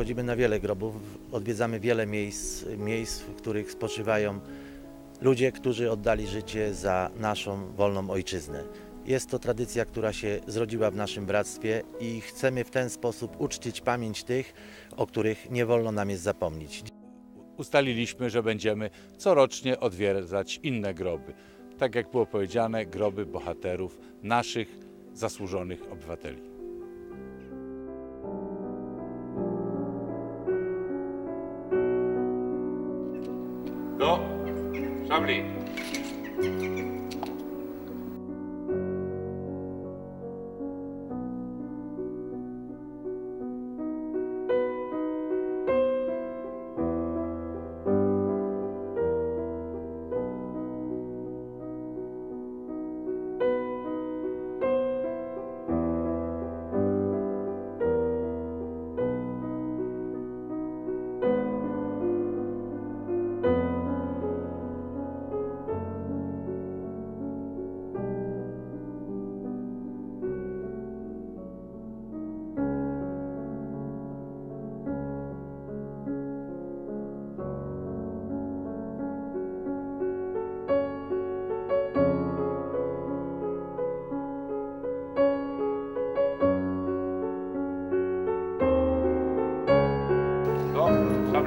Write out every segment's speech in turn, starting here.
przychodzimy na wiele grobów, odwiedzamy wiele miejsc, miejsc, w których spoczywają ludzie, którzy oddali życie za naszą wolną ojczyznę. Jest to tradycja, która się zrodziła w naszym bractwie i chcemy w ten sposób uczcić pamięć tych, o których nie wolno nam jest zapomnieć. ustaliliśmy, że będziemy corocznie odwiedzać inne groby. Tak jak było powiedziane, groby bohaterów, naszych zasłużonych obywateli. Do szabli.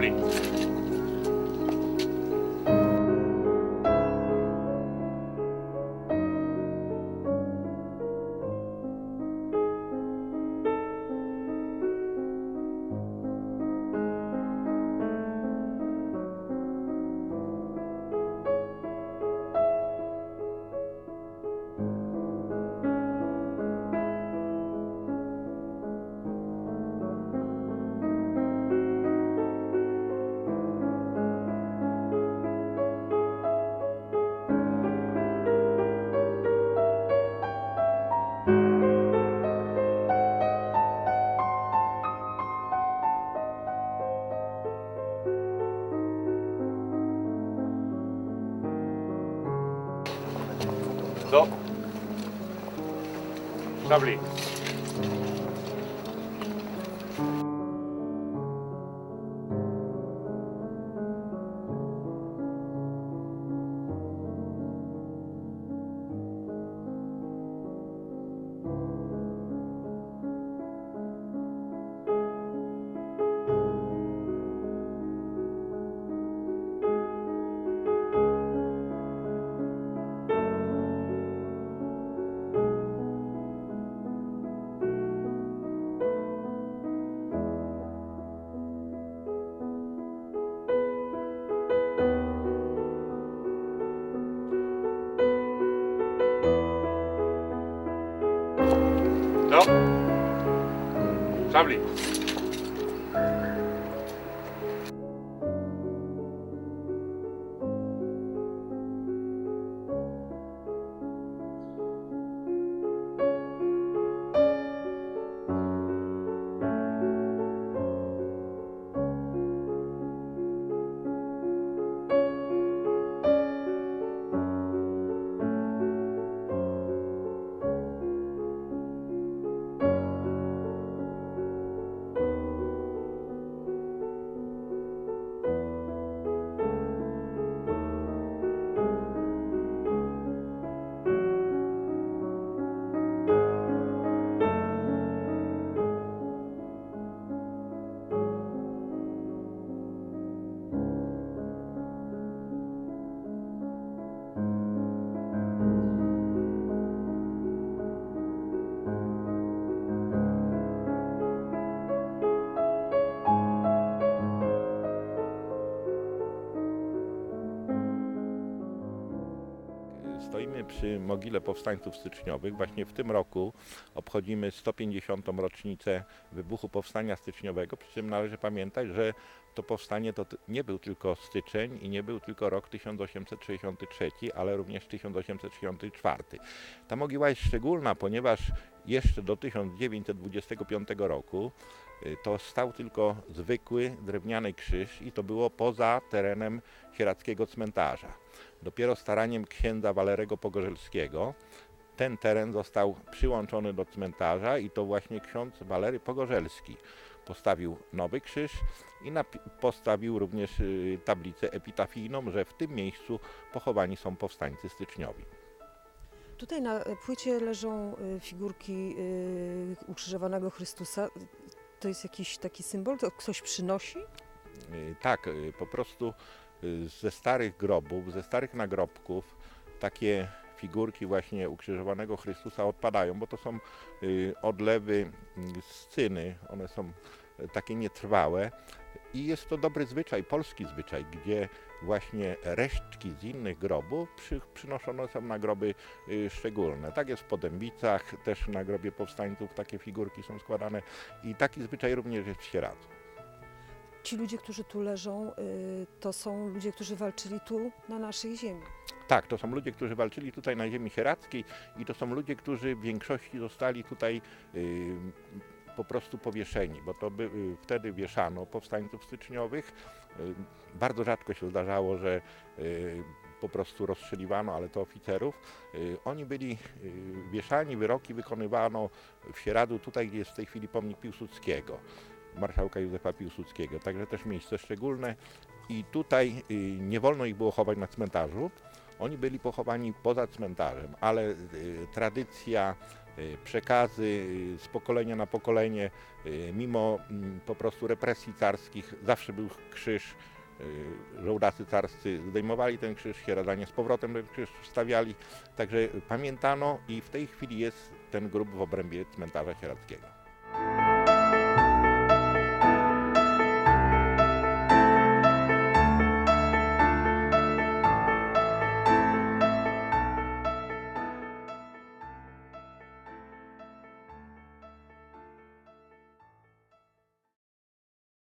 Germany. Lovely. Lovely. Przy mogile powstańców styczniowych. Właśnie w tym roku obchodzimy 150. rocznicę wybuchu powstania styczniowego. Przy czym należy pamiętać, że to powstanie to nie był tylko styczeń i nie był tylko rok 1863, ale również 1864. Ta mogiła jest szczególna, ponieważ jeszcze do 1925 roku y, to stał tylko zwykły drewniany krzyż i to było poza terenem sieradzkiego cmentarza. Dopiero staraniem księdza Walerego Pogorzelskiego ten teren został przyłączony do cmentarza i to właśnie ksiądz Walery Pogorzelski postawił nowy krzyż i postawił również y, tablicę epitafijną, że w tym miejscu pochowani są powstańcy styczniowi. Tutaj na płycie leżą y, figurki y, ukrzyżowanego Chrystusa. To jest jakiś taki symbol? To ktoś przynosi? Tak, po prostu ze starych grobów, ze starych nagrobków takie figurki właśnie ukrzyżowanego Chrystusa odpadają, bo to są y, odlewy mm, z cyny, one są y, takie nietrwałe i jest to dobry zwyczaj, polski zwyczaj, gdzie właśnie resztki z innych grobów przy, przynoszone są na groby y, szczególne. Tak jest w Podębicach, też na grobie powstańców takie figurki są składane i taki zwyczaj również jest w Sieradzu. Ci ludzie, którzy tu leżą, y, to są ludzie, którzy walczyli tu na naszej ziemi. Tak, to są ludzie, którzy walczyli tutaj na ziemi sieradzkiej i to są ludzie, którzy w większości zostali tutaj y, po prostu powieszeni, bo to by, y, wtedy wieszano powstańców styczniowych. Bardzo rzadko się zdarzało, że po prostu rozstrzeliwano, ale to oficerów. Oni byli wieszani, wyroki wykonywano w Sieradzu, tutaj gdzie jest w tej chwili pomnik Piłsudskiego, marszałka Józefa Piłsudskiego, także też miejsce szczególne. I tutaj y, nie wolno ich było chować na cmentarzu. Oni byli pochowani poza cmentarzem, ale y, tradycja, y, przekazy z pokolenia na pokolenie, mimo mm, po prostu represji carskich, zawsze był krzyż. Żołdacy carscy zdejmowali ten krzyż, sieradzanie z powrotem ten krzyż wstawiali. Także pamiętano i w tej chwili jest ten grób w obrębie cmentarza sieradzkiego.